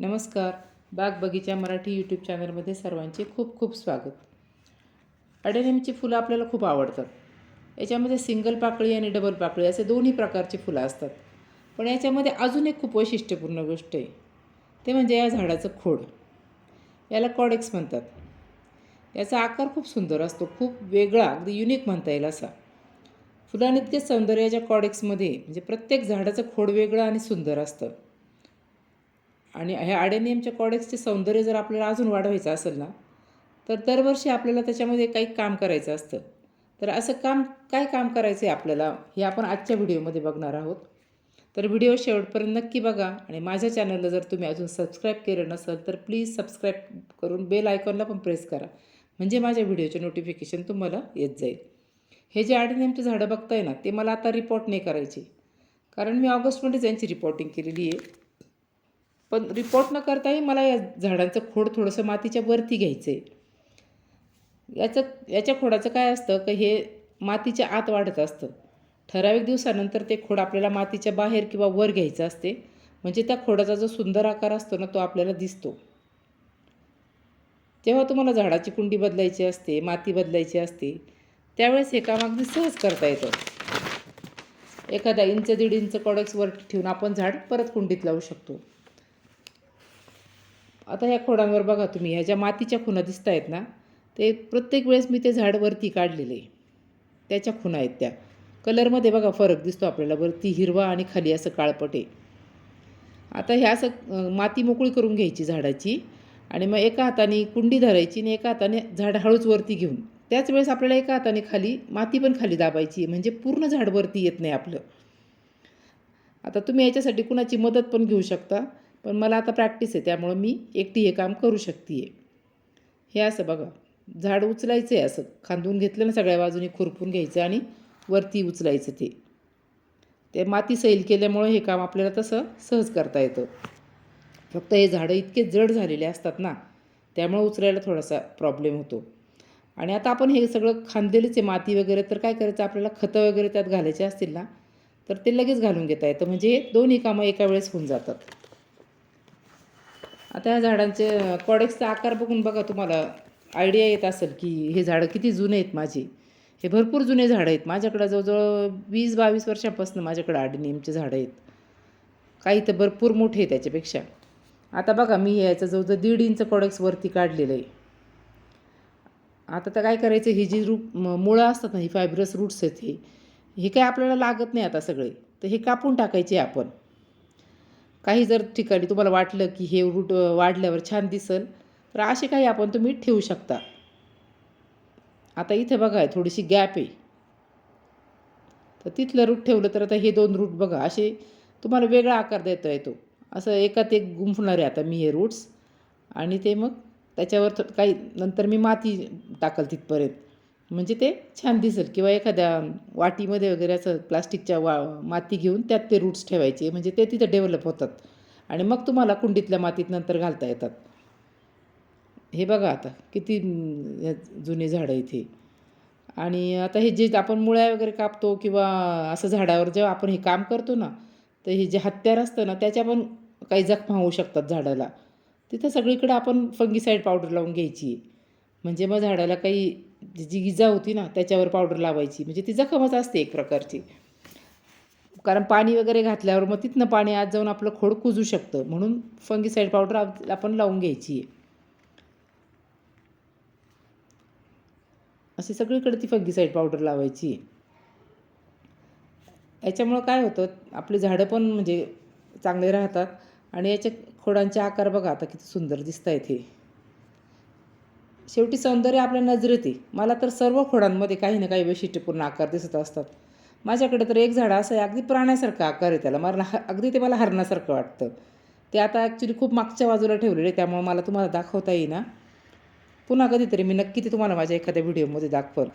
नमस्कार. बाग बगीचा मराठी यूट्यूब चॅनलमध्ये सर्वांचे खूप खूप स्वागत. अडेनेमची फुलं आपल्याला खूप आवडतात. याच्यामध्ये सिंगल पाकळी आणि डबल पाकळी असे दोन्ही प्रकारची फुलं असतात. पण याच्यामध्ये अजून एक खूप वैशिष्ट्यपूर्ण गोष्ट आहे. ते म्हणजे या झाडाचं खोड. याला कॉडेक्स म्हणतात. याचा आकार खूप सुंदर असतो खूप वेगळा अगदी युनिक म्हणता येईल असा. फुलांइतकेच सौंदर्याच्या कॉडेक्समध्ये म्हणजे प्रत्येक झाडाचं खोड वेगळं आणि सुंदर असतं. आणि ह्या आडेनियमच्या कॉडेक्सचे सौंदर्य जर आपल्याला अजून वाढवायचं असेल ना तर दरवर्षी आपल्याला त्याच्यामध्ये काही काम करायचं असतं. तर असं काम काय काम करायचं आहे आपल्याला हे आपण आजच्या व्हिडिओमध्ये बघणार आहोत. तर व्हिडिओ शेवटपर्यंत नक्की बघा आणि माझ्या चॅनलला जर तुम्ही अजून सबस्क्राईब केलं नसेल तर प्लीज सबस्क्राईब करून बेल आयकॉनला पण प्रेस करा. म्हणजे माझ्या व्हिडिओचे नोटिफिकेशन तुम्हाला येत जाईल. हे जे आडेनियमचे झाडं बघताय ना ते मला आता रिपोर्ट नाही करायचे. कारण मी ऑगस्टमध्येच यांची रिपोर्टिंग केलेली आहे. पण रिपोर्ट न करताही मला या झाडांचं खोड थोडंसं मातीच्या वरती घ्यायचं आहे याचं याच्या खोडाचं काय असतं की हे मातीच्या आत वाढत असतं. ठराविक दिवसानंतर ते खोड आपल्याला मातीच्या बाहेर किंवा वर घ्यायचं असते. म्हणजे त्या खोडाचा जो सुंदर आकार असतो ना तो आपल्याला दिसतो. जेव्हा तुम्हाला झाडाची कुंडी बदलायची असते माती बदलायची असते त्यावेळेस हे काम अगदी सहज करता येतं. एखादा इंच दीड इंच कॉडेक्स वर ठेवून आपण झाड परत कुंडीत लावू शकतो. आता ह्या खोडांवर बघा तुम्ही ह्या ज्या मातीच्या खुणा दिसत आहेत ना ते प्रत्येक वेळेस मी ते झाड वरती काढलेले त्याच्या खुणा आहेत त्या. कलरमध्ये बघा फरक दिसतो आपल्याला वरती हिरवा आणि खाली असं काळपट आहे. आता ह्या असं माती मोकळी करून घ्यायची झाडाची आणि मग एका हाताने कुंडी धरायची आणि एका हाताने झाड हळूच वरती घेऊन. त्याच वेळेस आपल्याला एका हाताने खाली माती पण खाली दाबायची म्हणजे पूर्ण झाड वरती येत नाही आपलं. आता तुम्ही याच्यासाठी कुणाची मदत पण घेऊ शकता. पण मला आता प्रॅक्टिस आहे त्यामुळं मी एकटी हे काम करू शकते आहे हे असं बघा झाड उचलायचं आहे असं. खांदून घेतलं ना सगळ्या बाजूनी खुरपून घ्यायचं आणि वरती उचलायचं ते. ते माती सैल केल्यामुळं हे काम आपल्याला तसं सहज करता येतं. फक्त हे झाडं इतके जड झालेले असतात ना त्यामुळं उचलायला थोडासा प्रॉब्लेम होतो. आणि आता आपण हे सगळं खांदलेलंच आहे माती वगैरे तर काय करायचं आपल्याला खतं वगैरे त्यात घालायचे असतील ना तर ते लगेच घालून घेता येतं. म्हणजे हे दोन्ही कामं एका वेळेस होऊन जातात. आता ह्या झाडांचे कॉडेक्सचा आकार बघून बघा तुम्हाला. आयडिया येत असेल की हे झाडं किती जुने आहेत माझे. हे भरपूर जुने झाडं आहेत. माझ्याकडं जवळजवळ वीस बावीस वर्षापासून माझ्याकडं आडनियमचे झाडं आहेत. काही तर भरपूर मोठे आहे त्याच्यापेक्षा. आता बघा मी याचं जवळजवळ दीड इंच कॉडेक्स वरती काढलेलं आहे. आता तर काय करायचं ही जी रूट मुळं असतात ना ही फायब्रस रूट्स आहेत हे. हे काय आपल्याला लागत नाही आता सगळे. तर हे कापून टाकायचे आपण. काही जर ठिकाणी तुम्हाला वाटलं की हे रूट वाढल्यावर छान दिसल तर असे काही आपण तुम्ही ठेवू शकता. आता इथे बघा थोडीशी गॅप आहे. तर तिथलं रूट ठेवलं तर आता हे दोन रूट बघा असे तुम्हाला वेगळा आकार देता येतो. असं एकात एक गुंफणार आहे आता मी हे रूट्स आणि ते मग त्याच्यावर थो- काही नंतर मी माती टाकल तिथपर्यंत. म्हणजे ते छान दिसेल. किंवा एखाद्या वाटीमध्ये वगैरे असं प्लास्टिकच्या वा माती घेऊन त्यात ते रूट्स ठेवायचे. म्हणजे ते तिथं डेव्हलप होतात. आणि मग तुम्हाला कुंडीतल्या मातीत नंतर घालता येतात. हे बघा आता किती जुने झाडं इथे आणि आता हे जे आपण मुळ्या वगैरे कापतो किंवा असं झाडावर जेव्हा आपण हे काम करतो ना तर हे जे हत्यार असतं ना त्याच्या पण काही जखमा होऊ शकतात झाडाला. तिथं सगळीकडे आपण फंगीसाईड पावडर लावून घ्यायची. म्हणजे मग झाडाला काही जी गिजा इजा होती ना त्याच्यावर पावडर लावायची. म्हणजे ती जखमच असते एक प्रकारची. कारण पाणी वगैरे घातल्यावर मग तिथनं पाणी आत जाऊन आपलं खोड कुजू शकतं. म्हणून फंगीसाईड पावडर आपण लावून घ्यायची. आहे अशी सगळीकडे ती फंगीसाईड पावडर लावायची. याच्यामुळं काय होतं आपली झाडं पण म्हणजे चांगले राहतात. आणि याच्या खोडांचे आकार बघा आता किती सुंदर दिसत आहेत हे. शेवटी सौंदर्य आपल्या नजरेत आहे मला तर सर्व खोडांमध्ये काही ना काही वैशिष्ट्यपूर्ण आकार दिसत असतात. माझ्याकडे तर एक झाड असं आहे अगदी प्राण्यासारखं आकार आहे त्याला. मला ह- अगदी ते मला हरणासारखं वाटतं. ते आता ॲक्च्युली खूप मागच्या बाजूला ठेवलेलं आहे त्यामुळे मला तुम्हाला दाखवता येईना. पुन्हा कधीतरी मी नक्की ते तुम्हाला माझ्या एखाद्या व्हिडिओमध्ये दाखवेन.